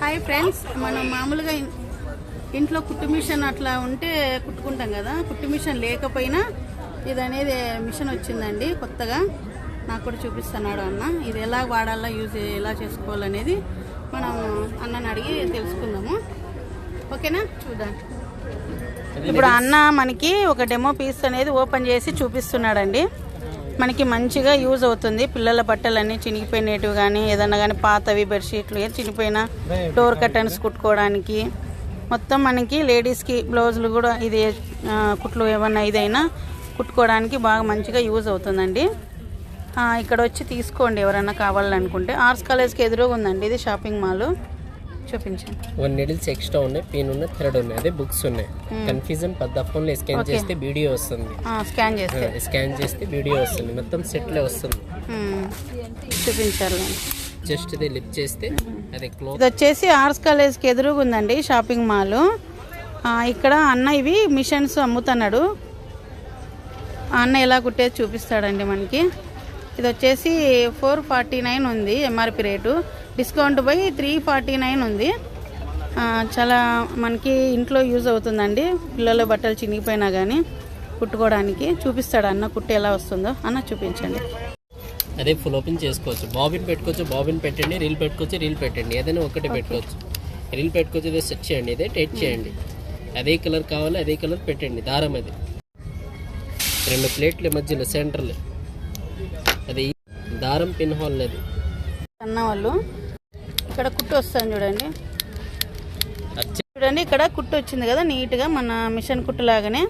Hi friends మనం మామూలుగా ఇంట్లో కుట్టు మిషన్ అట్లా ఉంటే కుట్టుకుంటాం కదా. కుట్టు మిషన్ లేకపోయినా ఇది అనేది మిషన్ వచ్చిందండి కొత్తగా. నాకు కూడా చూపిస్తున్నాడు అన్న. ఇది ఎలా వాడాలా యూజ్ ఎలా చేసుకోవాలనేది మనం అన్నని అడిగి తెలుసుకుందాము. ఓకేనా? చూద్దాం. ఇప్పుడు అన్న మనకి ఒక డెమో పీస్ అనేది ఓపెన్ చేసి చూపిస్తున్నాడండి. మనకి మంచిగా యూజ్ అవుతుంది. పిల్లల బట్టలన్నీ చినిగిపోయినవి కానీ ఏదన్నా కానీ పాతవి బెడ్షీట్లు చినిగిపోయిన డోర్ కర్టన్స్ కుట్టుకోవడానికి. మొత్తం మనకి లేడీస్కి బ్లౌజులు కూడా ఇది కుట్లు ఏమన్నా ఇదైనా కుట్టుకోవడానికి బాగా మంచిగా యూజ్ అవుతుందండి. ఇక్కడ వచ్చి తీసుకోండి ఎవరైనా కావాలనుకుంటే. ఆర్ట్స్ కాలేజ్కి ఎదురుగా ఉందండి ఇది షాపింగ్ మాల్ చూపించండి. వన్ నీడిల్స్ ఎక్స్ట్రా ఉన్నాయి పిన్ ఉన్నాయి థ్రెడ్ ఉన్నాయి అదే బుక్స్ ఉన్నాయి. కన్ఫ్యూజన్ పెద్ద ఫోన్లో స్కాన్ చేస్తే వీడియో వస్తుంది. ఆ, స్కాన్ చేస్తే. స్కాన్ చేస్తే వీడియో వస్తుంది. మొత్తం సెట్లే వస్తుంది. ఉమ్, చూపించాలి. జస్ట్ ఇది లిప్ చేస్తే అదే క్లోత్ ఇది వచ్చేసి ఆర్ట్స్ కాలేజ్కి ఎదురుగా ఉందండి షాపింగ్ మాల్ ఆ, ఇక్కడ అన్న ఇవి మిషన్స్ అమ్ముతున్నాడు. అన్న ఎలా కుట్టేది చూపిస్తాడండి మనకి. ఇది వచ్చేసి ఫోర్ ఫార్టీ నైన్ ఉంది ఎంఆర్పి రేటు. డిస్కౌంట్ పోయి త్రీ ఫార్టీ నైన్ ఉంది. చాలా మనకి ఇంట్లో యూజ్ అవుతుందండి. పిల్లల బట్టలు చినిగిపోయినా కానీ కుట్టుకోవడానికి చూపిస్తాడు అన్న కుట్టు ఎలా వస్తుందో. అన్న చూపించండి. అదే ఫుల్ ఓపెన్ చేసుకోవచ్చు. బాబిన్ పెట్టుకోవచ్చు బాబిన్ పెట్టండి రీల్ పెట్టుకోవచ్చు రీల్ పెట్టండి. ఏదైనా ఒకటి పెట్టుకోవచ్చు. రీల్ పెట్టుకోవచ్చు ఇదే సెట్ చేయండి ఇదే టైట్ చేయండి. అదే కలర్ కావాలి అదే కలర్ పెట్టండి దారం అది. రెండు ప్లేట్ల మధ్యలో సెంటర్లో అది దారం పిన్ హాల్ అది అన్న వాళ్ళు ఇక్కడ కుట్టు వస్తుంది చూడండి. చూడండి ఇక్కడ కుట్టు వచ్చింది కదా నీట్గా మన మిషన్ కుట్టు లాగానే